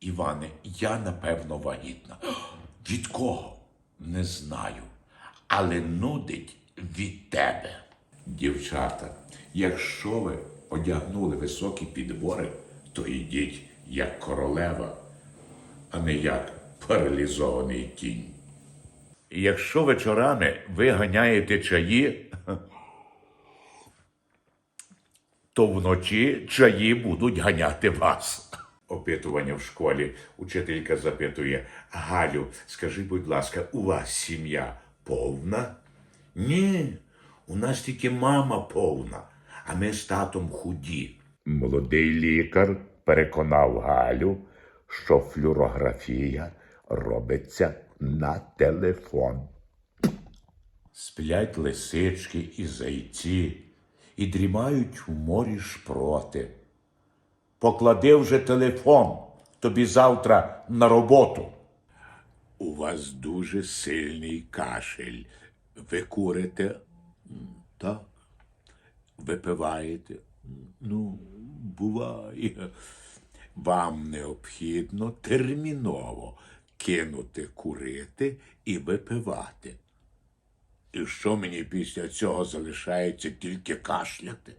Іване, я напевно вагітна. Від кого? Не знаю. Але нудить від тебе. Дівчата, якщо ви одягнули високі підбори, то йдіть як королева, а не як паралізований кінь. Якщо вечорами ви ганяєте чаї, то вночі чаї будуть ганяти вас. Опитування в школі. Учителька запитує: Галю, скажи, будь ласка, у вас сім'я повна? Ні, у нас тільки мама повна, а ми з татом худі. Молодий лікар переконав Галю, що флюорографія робиться на телефон. Сплять лисички і зайці, і дрімають у морі шпроти. Поклади вже телефон, тобі завтра на роботу. У вас дуже сильний кашель. Ви курите? Так. Випиваєте? Ну, буває. Вам необхідно терміново кинути курити і випивати. І що мені після цього залишається тільки кашляти?